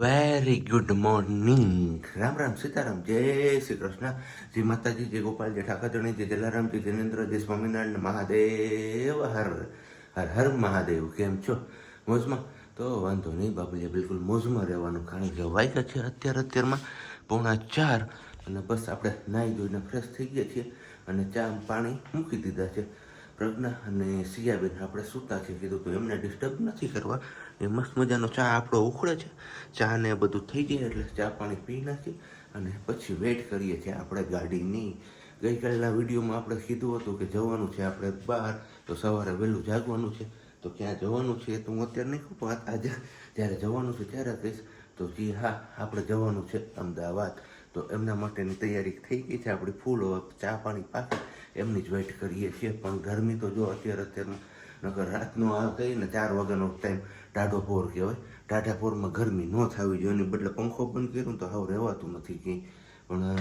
Very good morning Ram Ram Sitaram. જય શ્રી કૃષ્ણ. જય માતાજી, જય ગોપાલ, જય ઠાકરજણી, જય જલારામ, જય જનેન્દ્ર, જય સ્વામિનારાયણ, મહાદેવ. હર હર હર મહાદેવ. કેમ છો? મોજમાં? તો વાંધો નહીં બાબુજી બિલકુલ મોજમાં રહેવાનું કારણ કે વાગ્યા છે અત્યારે અત્યારમાં પોણા ચાર અને બસ આપણે નાહી ધોઈને ફ્રેશ થઈ ગયા છીએ અને ચા પાણી મૂકી દીધા છે. પ્રજ્ઞા અને સિયાબેન આપણે સૂતા છે. કીધું તો એમને ડિસ્ટર્બ નથી કરવા. એ મસ્ત મજાનો ચા આપણો ઉખડે છે. ચા ને બધું થઈ જાય એટલે ચા પાણી પી નાખી અને પછી વેઇટ કરીએ છીએ આપણે ગાડીની. ગઈકાલના વિડીયોમાં આપણે કીધું હતું કે જવાનું છે આપણે બહાર, તો સવારે વહેલું જાગવાનું છે. તો ક્યાં જવાનું છે તો હું અત્યારે નહીં કહું પણ આજે જ્યારે જવાનું છે ત્યારે કહીશ, તો જી હા, આપણે જવાનું છે અમદાવાદ. તો એમના માટેની તૈયારી થઈ ગઈ છે, આપણી ફૂલ ચા પાણી પાકે, એમની જ વેઇટ કરીએ છીએ. પણ ગરમી તો જો અત્યારે અત્યારમાં નકર રાતનો આ કહીને ચાર વાગ્યાનો ટાઈમ ટાઢો પોર કહેવાય. ટાઢા પોરમાં ગરમી ન થવી જોઈએ, એની બદલે પંખો બંધ કર્યો તો હાવ રહેવાતું નથી કંઈ પણ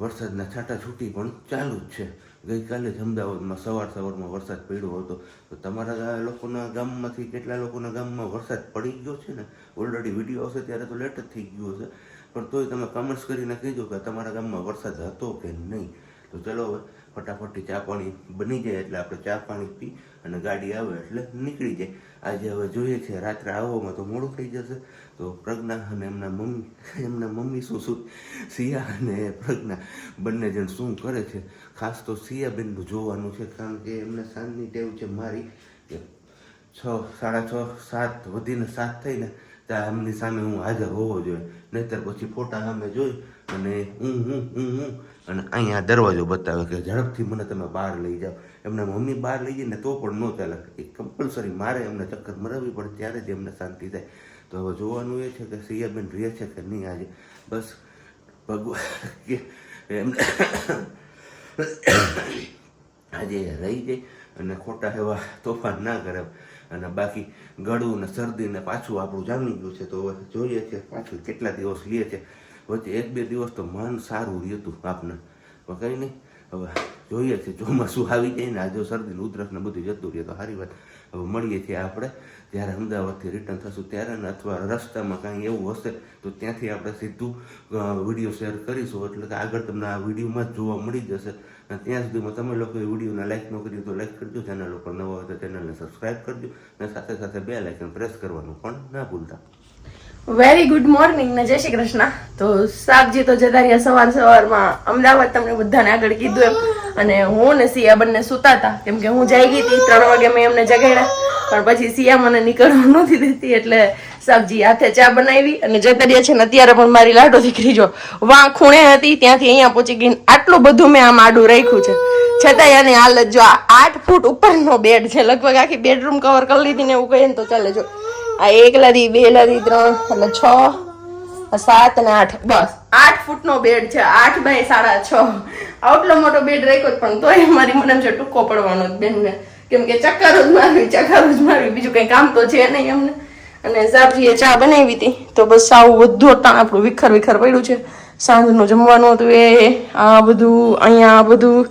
વરસાદના છાંટા છૂટી પણ ચાલુ જ છે. ગઈકાલે જ અમદાવાદમાં સવાર સવારમાં વરસાદ પડ્યો હતો. તો તમારા લોકોના ગામમાંથી કેટલા લોકોના ગામમાં વરસાદ પડી ગયો છે ને? ઓલરેડી વીડિયો આવશે ત્યારે તો લેટ જ થઈ ગયો હશે. પણ તોય તમે કમેન્ટ્સ કરીને કહેજો કે તમારા ગામમાં વરસાદ હતો કે નહીં. તો ચલો હવે ફટાફટી ચા પાણી બની જાય એટલે આપણે ચા પાણી પી અને ગાડી આવે એટલે નીકળી જાય. આજે હવે જોઈએ છે રાત્રે આવવામાં તો મોડું થઈ જશે. તો પ્રજ્ઞા અને એમના મમ્મી એમના મમ્મી શું શું? સિયા અને પ્રજ્ઞા બંને જણ શું કરે છે? ખાસ તો સિયાબેનનું જોવાનું છે કારણ કે એમને સાંજની ટેવ છે મારી કે છ, સાડા છ, સાત વધીને સાત થઈને ત્યાં એમની સામે હું હાજર હોવો જોઈએ. નહીતર પછી ફોટા સામે જોઈ અને હું હું હું હું અને અહીંયા દરવાજો બતાવે કે ઝડપથી મને તમે બહાર લઈ જાઓ. એમના મમ્મી બહાર લઈ જઈને તો પણ ન ચાલે. એ કમ્પલસરી મારે એમને ચક્કર મરાવવી પડે ત્યારે જ એમને શાંતિ થાય. તો હવે જોવાનું એ છે કે સિયાબેન રહે છે કે નહીં આજે? બસ ભગવાન કે એમને આજે રહી જાય અને ખોટા એવા તોફાન ના કરે. અને બાકી ગળું ને શરદી ને પાછું આપણું જામી ગયું છે. તો હવે જોઈએ છે પાછું કેટલા દિવસ લે છે. વચ્ચે એક બે દિવસ તો મન સારું રહેતું આપને. કંઈ નહીં. હવે જોઈએ છે ચોમાસું આવી જાય ને આજે શરદી ઉધરસ ને બધું જતું રહે તો સારી વાત. હવે મળીએ છીએ આપણે. જ્યારે અમદાવાદથી રિટર્ન થશું ત્યારે ને અથવા રસ્તામાં કાંઈ એવું હશે તો ત્યાંથી આપણે સીધું વીડિયો શેર કરીશું. એટલે કે આગળ તમને આ વિડીયોમાં જ જોવા મળી જશે. અને ત્યાં સુધીમાં તમે લોકોએ વિડીયોને લાઇક ન કર્યું તો લાઇક કરજો. ચેનલ ઉપર નવા હોય તો ચેનલને સબસ્ક્રાઈબ કરજો. અને સાથે સાથે બે લાઇકન પ્રેસ કરવાનું પણ ના ભૂલતા. વેરી ગુડ મોર્નિંગ ને, જય શ્રી કૃષ્ણ. તો સાબજી તો જતા રહ્યા સવાર સવારમાં. અમદાવાદ તમને બધાને આગળ કીધું એમ. અને હું ને સિયા બંને સુતા હતા. કેમ કે હું જઈ ગઈ હતી, ત્રણ વાગે મેં એમને જગાડ્યા. પણ પછી સિયા મને નીકળવા નહોતી દેતી, એટલે સાબજી હાથે ચા બનાવી અને જતા રહ્યા છે ને અત્યારે પણ મારી લાડો દીકરી જો વાં ખૂણે હતી, ત્યાંથી અહીંયા પહોંચી ગઈ આટલું બધું મેં આમ આડું રાખ્યું છે. છતાંય આની હાલત જો આઠ ફૂટ ઉપરનો બેડ છે. લગભગ આખી બેડરૂમ કવર કરી લીધી ને એવું કહીએ ને તો ચાલે જો. આ એક લાદી બે લાદી ત્રણ એટલે છ સાત અને આઠ. બસ. આઠ ફૂટનો બેડ છે. આઠ બાય સાડા છ. આટલો મોટો બેડ રાખ્યો પણ તોય મારી મને છે ટૂંકો પડવાનો બેનને. કેમ કે ચક્કર જ મારવી, ચક્કર જ મારવી. બીજું કઈ કામ તો છે નહીં અમને અને સાબજીએ ચા બનાવી હતી. તો બસ આવું બધું અટાણ આપણું વિખર વિખર પડ્યું છે. સાંજનું જમવાનું હતું એ, આ બધું, અહીંયા આ બધું.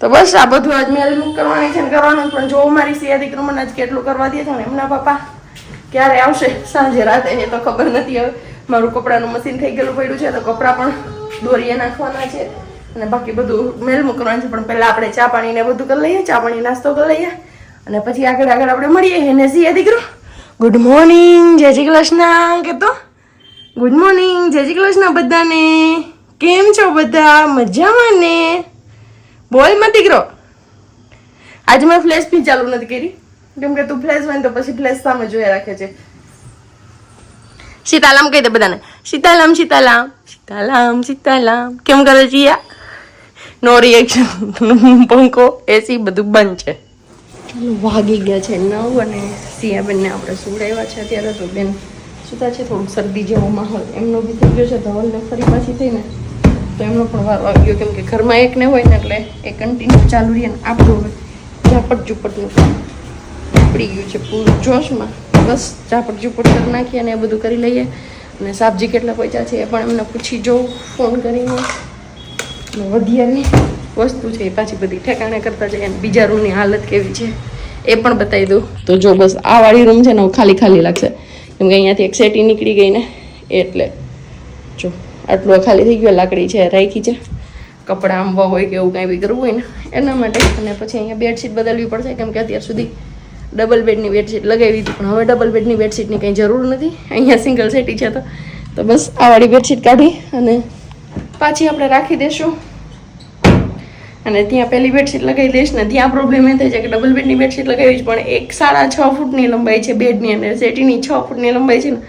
તો બસ આ બધું આજ મેં કરવાની છે ને કરવાનું પણ જો મારી સિયા દીકરું મને આજ કેટલું કરવા દે છે ને એમના પપ્પા. ક્યારે આવશે? સાંજે રાતે, એ તો ખબર નથી હવે. મારું કપડાનું મશીન થઈ ગયેલું પડ્યું છે, તો કપડાં પણ દોરીએ નાખવાના છે. અને બાકી બધું મેલ મૂકવાનું છે, પણ પહેલાં આપણે ચા પાણીને બધું કરી લઈએ, ચા પાણી નાસ્તો કરી લઈએ. અને પછી આગળ આગળ આપણે મળીએ. એને સીએ દીકરો. ગુડ મોર્નિંગ જય શ્રી કૃષ્ણ કે ગુડ મોર્નિંગ જય શ્રી કૃષ્ણ બધાને. કેમ છો બધા? મજામાં ને? બોલમાં દીકરો. આજે મેં ફ્લેશ બી ચાલુ નથી કરી. કેમ કે તું ફ્લેશ હોય તો પછી ફ્લેશ સામે જોયા રાખે છે. સીતારામ કહી દે બધાને. સીતારામ સીતારામ સીતારામ સીતારામ કેમ કરે છે યા? નો રિએક્શન પંખો એસી બધું બંધ છે. ચાલો વાગી ગયા છે નવ અને સિયાબેનને આપણે સુવડાવ્યા છે અત્યારે તો બેન સુતા છે થોડુંક શરદી જેવો માહોલ એમનો બી થઈ ગયો છે ધવલને ફરી પાછી થઈને. તો એમનો પણ વારો આવ્યો કેમ કે ઘરમાં એક ને હોય ને એટલે એ કન્ટિન્યુ ચાલુ રહીએ ને આપણું ઝાપટ ઝુપટનું કામ પડી ગયું છે પૂરું જોશમાં. બસ ઝાપટ ઝુપટ કરી નાખીએ અને એ બધું કરી લઈએ. અને સાબજી કેટલા પૈસા છે એ પણ એમને પૂછી જોઉં, ફોન કરીને. વધ્યાની વસ્તુ છે એ પાછી બધી ઠેકાણે કરતા જઈએ અને બીજા રૂમની હાલત કેવી છે એ પણ બતાવી દઉં. તો જો બસ આ વાળી રૂમ છે ને ખાલી ખાલી લાગશે. કેમ કે અહીંયાથી એક સેટી નીકળી ગઈ ને એટલે જો આટલું ખાલી થઈ ગયું લાકડી છે, રાખી છે. કપડાં આંબવા હોય કે એવું કાંઈ બી કરવું હોય ને, એના માટે. અને પછી અહીંયા બેડશીટ બદલવી પડશે કેમ કે અત્યાર સુધી ડબલ બેડની બેડશીટ લગાવી હતી, પણ હવે ડબલ બેડની બેડશીટની કંઈ જરૂર નથી. અહીંયા સિંગલ સેટી છે તો તો બસ આ વાળી બેડશીટ કાઢી અને પાછી આપણે રાખી દેશું અને ત્યાં પહેલી બેડશીટ લગાવી દઈશ ને ત્યાં પ્રોબ્લેમ એ થાય છે કે ડબલ બેડની બેડશીટ લગાવી પણ એક સાડા છ ફૂટની લંબાઈ છે બેડની અને સેટીની છ ફૂટની લંબાઈ છે ને,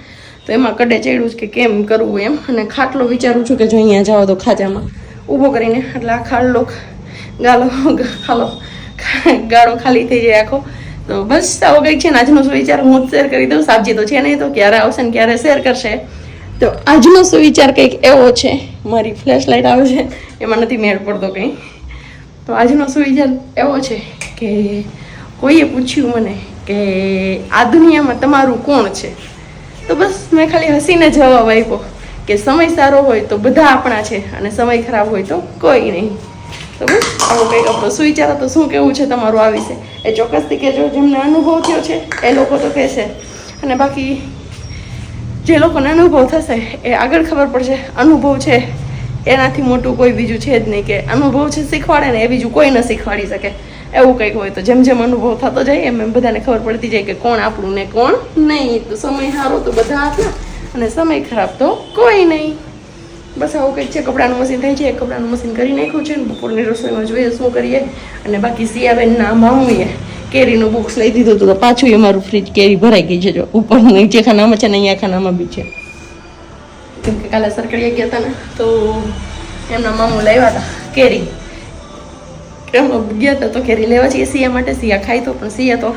તો એમાં કડે ચડ્યું કે કેમ કરવું એમ. અને ખાટલો વિચારું છું કે જો અહીંયા જાઓ તો ખાજામાં. ઊભો કરીને, એટલે આ ખાડલો ગાલો ખાલો ગાળો ખાલી થઈ જાય આખો. તો બસ આવો કંઈક છે ને આજનો સુવિચાર હું શેર કરી દઉં. સાબજી તો છે નહીં તો, ક્યારે આવશે ને ક્યારે શેર કરશે. તો આજનો સુવિચાર કંઈક એવો છે. મારી ફ્લેશ લાઇટ આવે છે. એમાં નથી મેળ પડતો કંઈ. તો આજનો સુવિચાર એવો છે કે કોઈએ પૂછ્યું મને કે આ દુનિયામાં તમારું કોણ છે? તો બસ મેં ખાલી હસીને જવાબ આપ્યો કે સમય સારો હોય તો બધા આપણા છે અને સમય ખરાબ હોય તો કોઈ નહીં. તો બસ આવો કંઈક આપણો સુવિચાર તો શું કેવું છે તમારું આ વિશે? એ ચોક્કસથી કહેજો, જેમને અનુભવ થયો છે, એ લોકો તો કહેશે. અને બાકી જે લોકોને અનુભવ થશે, એ આગળ ખબર પડશે. અનુભવ છે, એનાથી મોટું કોઈ બીજું છે જ નહીં કે અનુભવ છે શીખવાડે ને એ બીજું કોઈ ન શીખવાડી શકે. એવું કંઈક હોય તો જેમ જેમ અનુભવ થતો જાય, એમ એમ બધાને ખબર પડતી જાય કે કોણ આપણું ને કોણ નહીં. તો સમય સારો તો બધા આપના અને સમય ખરાબ તો કોઈ નહીં. બસ આવું કંઈક છે, કપડાનું મશીન થાય છે, એક કપડાનું મશીન કરી નાખ્યું છે ને બપોરની રસોઈમાં જોઈએ શું કરીએ. અને બાકી સિયાબેનના મામુએ કેરીનું બોક્સ લઈ દીધું હતું તો પાછું એ મારું ફ્રીજ કેરી ભરાઈ ગઈ છે જો ઉપર નીચે ખાનામાં છે ને અહીંયા ખાનામાં બી છે. કેમ કે કાલે સરકડીએ ગયા હતા ને, તો એમના મામુ લાવ્યા હતા કેરી. એમાં ગયા હતા તો કેરી લેવા છીએ સિયા માટે સિયા ખાઈ તો, પણ સિયા તો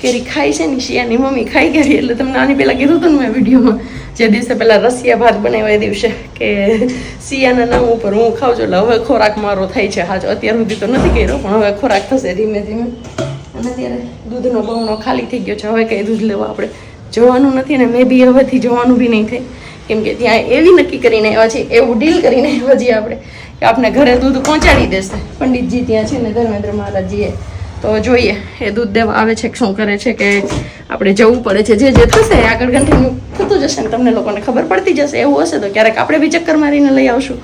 કેરી ખાઈ છે ને શિયાની મમ્મી ખાઈ ગઈ એટલે તમને આની પહેલાં કીધું હતું ને મેં વિડીયોમાં, જે દિવસે પહેલાં રસિયા ભાત બનાવ્યા એ દિવસે, કે શિયાના નામ ઉપર હું ખાઉં છું, એટલે હવે ખોરાક મારો થાય છે. હાજો અત્યાર સુધી તો નથી કર્યો, પણ હવે ખોરાક થશે ધીમે ધીમે. અને અત્યારે દૂધનો બહુનો ખાલી થઈ ગયો છે, હવે કંઈ દૂધ લેવા આપણે જવાનું નથી ને, મેં બી હવેથી જવાનું બી નહીં થાય. કેમ કે ત્યાં એવી નક્કી કરીને આવ્યા છે, એવું ડીલ કરીને આવ્યા છીએ આપણે, કે આપણે ઘરે દૂધ પહોંચાડી દેશે. પંડિતજી ત્યાં છે ને, ધર્મેન્દ્ર મહારાજજીએ તો જોઈએ, એ દૂધ દેવા આવે છે કે શું કરે છે કે આપણે જવું પડે છે. જે જે થશે આગળ કન્ટિન્યુ થતું જશે ને તમને લોકોને ખબર પડતી જશે, એવું હશે તો ક્યારેક આપણે બી ચક્કર મારીને લઈ આવશું.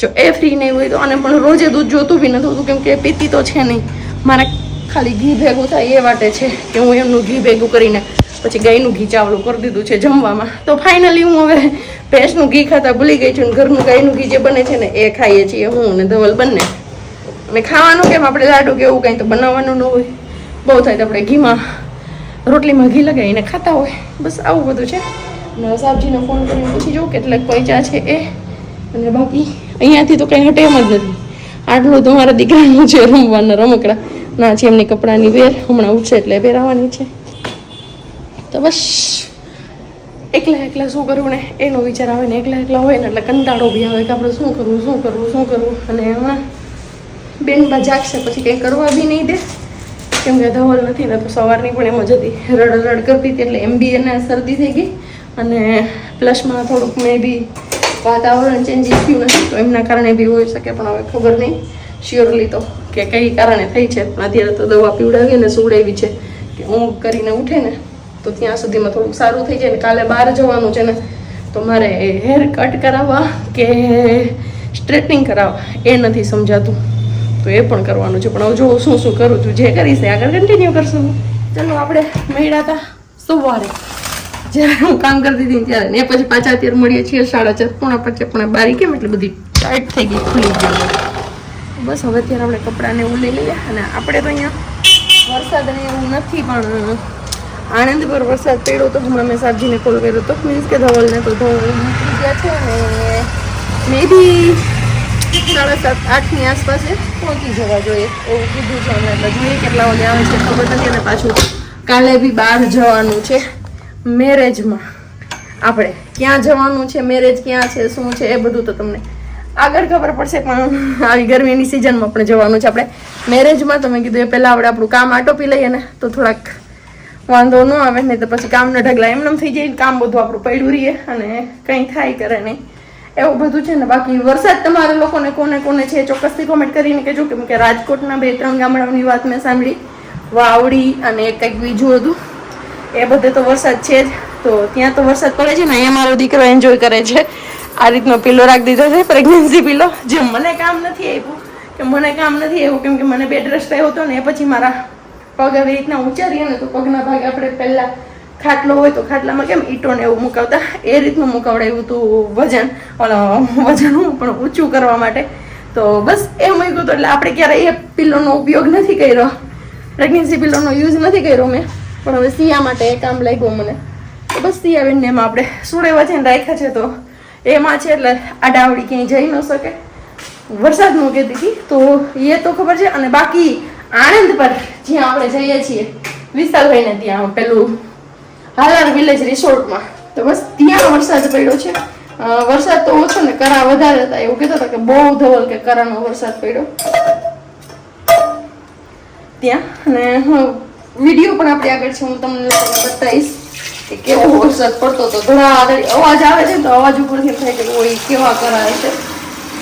જો એ ફ્રી નહીં હોય તો આને પણ રોજે દૂધ જોતું બી નથી હોતું કેમ કે પીતી તો છે નહીં. મારે ખાલી ઘી ભેગું થાય એ વાટે છે કે હું એમનું ઘી ભેગું કરીને પછી ગાયનું ઘી ચાવડું કરી દીધું છે જમવામાં. તો ફાઇનલી હું હવે ભેંસનું ઘી ખાતા ભૂલી ગઈ છું ઘરનું ગાયનું ઘી જે બને છે ને એ ખાઈએ છીએ હું ને ધવલ બંને. અને ખાવાનું કેમ? આપણે લાડુ કે એવું કંઈ તો બનાવવાનું ન હોય. બહુ થાય તો આપણે ઘીમાં રોટલીમાં ઘી લગાવીને ખાતા હોય. બસ આવું બધું છે. અને સાહેબજીને ફોન કરીને પૂછી જોઉં કેટલાક પૈસા છે એ. અને બાકી અહીંયાથી તો કંઈ હટે એમ જ નથી. આટલું તો મારા દીકરાનું છે રમવાના રમકડા. ના, છે એમની કપડાની વેર. હમણાં ઉઠશે એટલે પહેરાવાની છે. તો બસ. એકલા એકલા શું કરવું ને? એનો વિચાર આવે ને એકલા એકલા હોય ને એટલે કંટાળો બી આવે કે આપણે શું કરવું શું કરવું શું કરવું? અને હમણાં બેન બા જાગશે પછી કંઈ કરવા બી નહીં દે. કેમ કે ધવલ નથી ને તો સવારની પણ એમ જ હતી. રડ રડ કરતી હતી એટલે એમ બી એને શરદી થઈ ગઈ. અને પ્લસમાં થોડુંક મેં બી વાતાવરણ ચેન્જીસ થયું નથી, તો એમના કારણે બી હોઈ શકે, પણ હવે ખબર નહીં. શ્યોરલી તો કે કઈ કારણે થઈ છે. પણ અત્યારે તો દવા પીવડાવી અને સુવડાવી છે કે ઊંઘ કરીને ઉઠે ને, તો ત્યાં સુધીમાં થોડુંક સારું થઈ જાય ને કાલે બહાર જવાનું છે ને, તો મારે હેર કટ કરાવવા કે સ્ટ્રેટનિંગ કરાવવા, એ નથી સમજાતું. તો એ પણ કરવાનું છે. પણ હવે જો શું શું કરું છું, જે કરીશ આગળ કન્ટિન્યુ કરશું. ચાલો, આપણે મળ્યા હતા સવારે. જ્યારે હું કામ કરતી હતી ત્યારે ને પછી પાછા અત્યારે મળીએ છીએ સાડા ચાર. પોણા પાંચે, પોણા બારી. કેમ એટલે બધી ટાઈટ થઈ ગઈ, ખુલી ગઈ. બસ હવે અત્યારે આપણે કપડાને એવું લઈ લઈએ અને આપણે તો અહીંયા વરસાદ અને એવું નથી, પણ આણંદ પર વરસાદ પડ્યો તો હમણાં મેં સાબજીને કોલ કર્યો તો. મીન્સ કે ધવલને તો ધવલ નીકળી ગયા છે અને મે બી સાડા સાત, આઠની આસપાસ પહોંચી જવા જોઈએ. એવું કીધું છે અમે જોઈએ કેટલા વાગે આવે છે, ખબર નથી. અને પાછું કાલે બી બહાર જવાનું છે મેરેજમાં. આપણે ક્યાં જવાનું છે, મેરેજ ક્યાં છે, શું છે, એ બધું તો તમને આગળ ખબર પડશે, પણ આવી ગરમીની સિઝનમાં પણ જવાનું છે આપણે. મેરેજમાં તમે કીધું એ પહેલાં આપણે આપણું કામ આટોપી લઈએ ને, તો થોડાક વાંધો ન આવે, નહીં તો પછી કામના ઢગલા એમને થઈ જાય કામ બધું આપણું પડ્યું રહીએ અને કંઈ થાય કરે નહીં. એવું બધું છે ને, બાકી વરસાદ તમારે લોકોને કોને કોને છે ચોક્કસથી કોમેન્ટ કરીને કહેજો, કેમ કે રાજકોટના બે ત્રણ ગામડાઓની વાત મેં સાંભળી. વાવડી અને કંઈક બીજું હતું. એ બધે તો વરસાદ છે જ. તો ત્યાં તો વરસાદ પડે છે ને, અહીંયા મારો દીકરો એન્જોય કરે છે. આ રીતનો પીલો રાખી દીધો છે પ્રેગ્નન્સી પીલો જે મને કામ નથી આવ્યું કે મને કામ નથી એવું કેમ કે મને બેડ રેસ્ટ આવ્યો હતો ને, એ પછી મારા પગ આવી રીતના ઉચારીએ ને, તો પગના ભાગે આપણે પહેલા ખાટલો હોય તો ખાટલામાં કેમ ઈંટો ને એવું મુકાવતા? એ રીતનું મુકાવડાવ્યું હતું વજન. વજન હું પણ ઊંચું કરવા માટે. તો બસ એ મૂક્યું હતું એટલે આપણે ક્યારેય એ પિલ્લોનો ઉપયોગ નથી કર્યો. પ્રેગ્નન્સી પિલ્લોનો યુઝ નથી કર્યો મેં. પણ હવે સિયા માટે એ કામ લાગ્યું મને. તો બસ સિયાબેનને એમાં આપણે સુડેવા છે ને રાખ્યા છે તો એમાં છે એટલે આડાવડી ક્યાંય જઈ ન શકે. વરસાદનું કહેતી હતી તો એ તો ખબર છે અને બાકી આણંદ પર જ્યાં આપણે જઈએ છીએ, વિશાલભાઈને ત્યાં પેલું હાલાર વિલેજ રિસોર્ટમાં તો બસ ત્યાં વરસાદ પડ્યો છે. વરસાદ તો ઓછો ને કરા વધારે હતા. એવું કહેતા હતા કે બહુ ધવલ કે કરાનો વરસાદ પડ્યો. ત્યાં. અને વીડિયો પણ આપણે આગળ છે. હું તમને બતાવીશ કે કેવો વરસાદ પડતો હતો. ઘણા અવાજ આવે છે તો અવાજ ઉપરથી થાય કે, ઓય, કેવા કરાય છે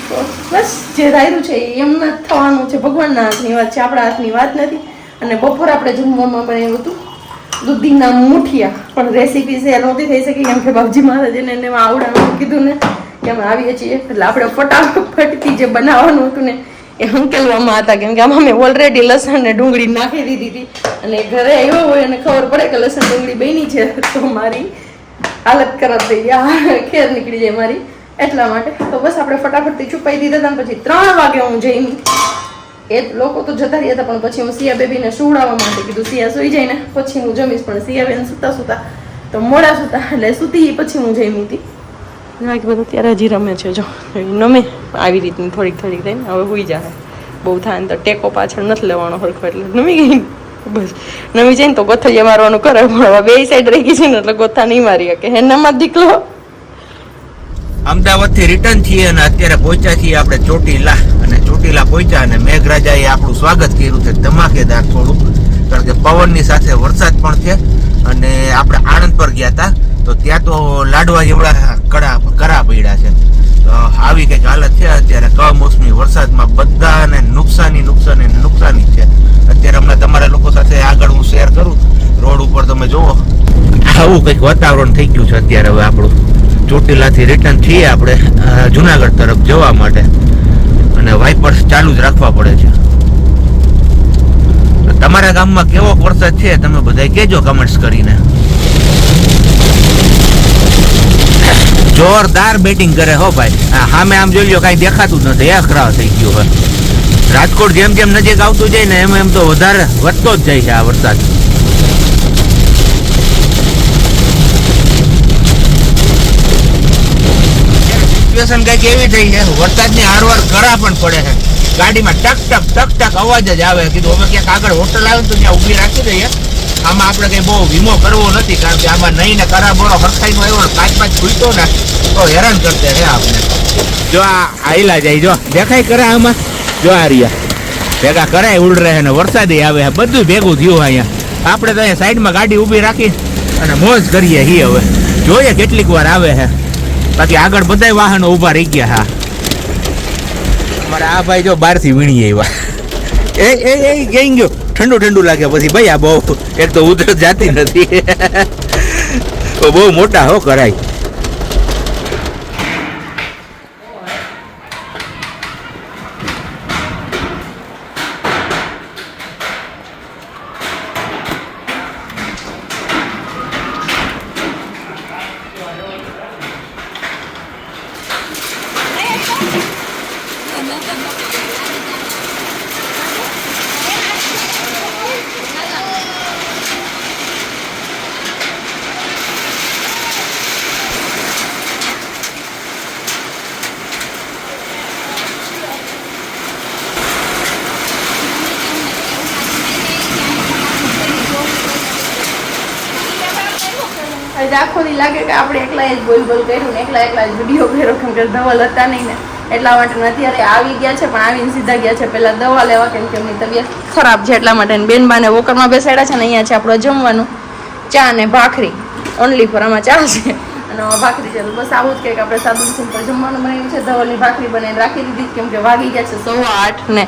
તો બસ જે ધાર્યું છે એ એમના જ થવાનું છે. ભગવાનના હાથની વાત છે. આપણા હાથની વાત નથી. અને બપોર આપણે જમવામાં બનાવ્યું હતું. દૂધીના મુઠિયા. પણ રેસીપી શેર નહોતી થઈ શકી. કેમ કે બાપજી મહારાજને એને આવડાનું કીધું ને કે અમે આવીએ છીએ. એટલે આપણે ફટાફટથી જે બનાવવાનું હતું ને, એ હંકેલવામાં હતા. કેમ કે આમાં મેં ઓલરેડી લસણ ને ડુંગળી નાખી દીધી હતી. અને ઘરે આવ્યો હોય અને ખબર પડે કે લસણ ડુંગળી બની છે. તો મારી હાલત ખરાબ થઈ ગયા ખેર નીકળી જાય મારી. એટલા માટે તો બસ આપણે ફટાફટથી છુપાઈ દીધા હતા પછી ત્રણ વાગે હું જઈમી એ લોકો તો જતા રહ્યા હતા પણ પછી હું સિયા બેબીને સુવડાવવા માટે કીધું સિયા સુઈ જાય ને પછી હું જમીશ. પણ સિયા બેન સુતા સુતા તો મોડા સુતા એટલે સુતી પછી હું જમી હતી કે બધું ત્યારે હજી રમે છે જો. નમે. આવી રીતની થોડીક થોડીક થઈને હવે હોઈ જાય બહુ થાય ને તો ટેકો પાછળ નથી લેવાનો સરખો એટલે નમી ગઈ. બસ. નમી જાય ને તો ગોથલિયા મારવાનું કરે પણ હવે બે સાઈડ રહી ગઈ છે ને એટલે ગોથા નહીં મારી શકે. હે નમા દીકલો અમદાવાદથી રિટર્ન છીએ અને અત્યારે પહોંચ્યા છીએ આપણે ચોટીલા અને ચોટીલા પહોંચ્યા અને મેઘરાજાએ આપણું સ્વાગત કર્યું છે ધમાકેદાર થોડું કારણ કે પવનની સાથે વરસાદ પણ છે અને આપણે આણંદ પર ગયા હતા, તો ત્યાં તો લાડવા જેવડા કડા કરા પડ્યા છે. તો આવી કંઈક હાલત છે, અત્યારે કમોસમી વરસાદમાં બધાને નુકસાની નુકસાની નુકસાની છે. અત્યારે હમણાં તમારા લોકો સાથે આગળ હું શેર કરું. રોડ ઉપર તમે જુઓ. આવું કંઈક વાતાવરણ થઈ ગયું છે અત્યારે હવે આપણું ચોટીલાથી રિટર્ન છીએ આપણે જુનાગઢ તરફ જવા માટે. અને વાઇપર્સ ચાલુ જ રાખવા પડે છે. તમારા ગામમાં કેવો વરસાદ છે, તમે બધા કહેજો કમેન્ટ્સ કરીને. જોરદાર બેટિંગ કરે હો ભાઈ. સામે આમ જોઈ લો કાંઈ દેખાતું જ નથી. અખરાવ થઈ ગયો હવે. રાજકોટ જેમ જેમ નજીક આવતું જાય ને એમ એમ તો વધારે વધતો જ જાય છે આ વરસાદ. સિચ્યુએશન કંઈક એવી થઈ છે વરસાદની હારવાર ઘરા પણ પડે છે. ગાડીમાં ટક ટક ટક ટક અવાજ જ આવે. કીધું હવે ક્યાંક આગળ હોટલ આવે તો ત્યાં ઊભી રાખી દઈએ. આમાં આપણે કઈ બહુ વીમો કરવો નથી, કારણ કે આમાં નહીં ને કરા બોરો હરખાઈનો ને પાંચ પાંચ ખૂટતો ને તો હેરાન કરતે રે આપણે. જો આ આયલા જાય, જો દેખાય કરે આમાં. જો આ રહ્યા. ભેગા કરાય ઉડ રહે ને વરસાદે આવે બધું ભેગું થયું અહીંયા. આપણે તો અહીંયા સાઈડમાં ગાડી ઊભી રાખી અને મોજ કરીએ હી હવે. જોઈએ કેટલીક વાર આવે છે. બાકી આગળ બધાય વાહનો ઊભા રહી ગયા હા. અમારા આ ભાઈ જો બહારથી વીણી આવ્યા. એ એ એ ગઈ ગયો. ઠંડુ ઠંડુ લાગે પછી ભાઈ આ બહુ, એક તો ઉધરસ જાતી નથી. બહુ મોટા હો કરાય. આજે આખો દી લાગે કે આપણે એકલા જ બોલ બોલ કર્યું ને એકલા એકલા જ વીડિયો કર્યો કેમ કે ધવલ હતા નહીં ને. એટલા માટે અત્યારે આવી ગયા છે, પણ આવીને સીધા ગયા છે. પેલા દવા લેવા કેમ કે એમની તબિયત ખરાબ છે એટલા માટે બેન બાને વોકરમાં બેસાડ્યા છે ને અહીંયા છે આપણો જમવાનું. ચા ને ભાખરી. ઓનલી ફોર આમાં ચા છે. અને ભાખરી છે. બસ આવું જ કંઈક આપણે સાદું સિમ્પલ જમવાનું બનાવ્યું છે. ધવલની ભાખરી બનાવીને રાખી દીધી કેમ કે વાગી ગયા છે સવા આઠ ને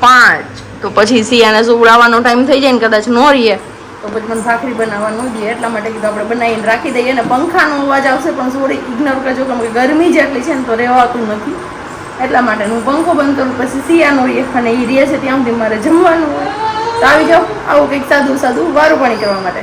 પાંચ. તો પછી સિયાને સુવડાવવાનો ટાઈમ થઈ જાય ને કદાચ નો રહીએ. તો પછી મને ભાખરી બનાવવા ન દે એટલા માટે કીધું આપણે બનાવીને રાખી દઈએ અને પંખાનો અવાજ આવશે પણ થોડી ઇગ્નોર કરજો કેમ કે ગરમી જેટલી છે ને તો રહેવાતું નથી. એટલા માટે હું પંખો બંધ કરું, પછી સિયાનો એક અને એ રહે છે ત્યાં સુધી મારે જમવાનું હોય. તો આવી જાઓ, આવું કંઈક સાદું સાદું વારું પાણી કરવા માટે.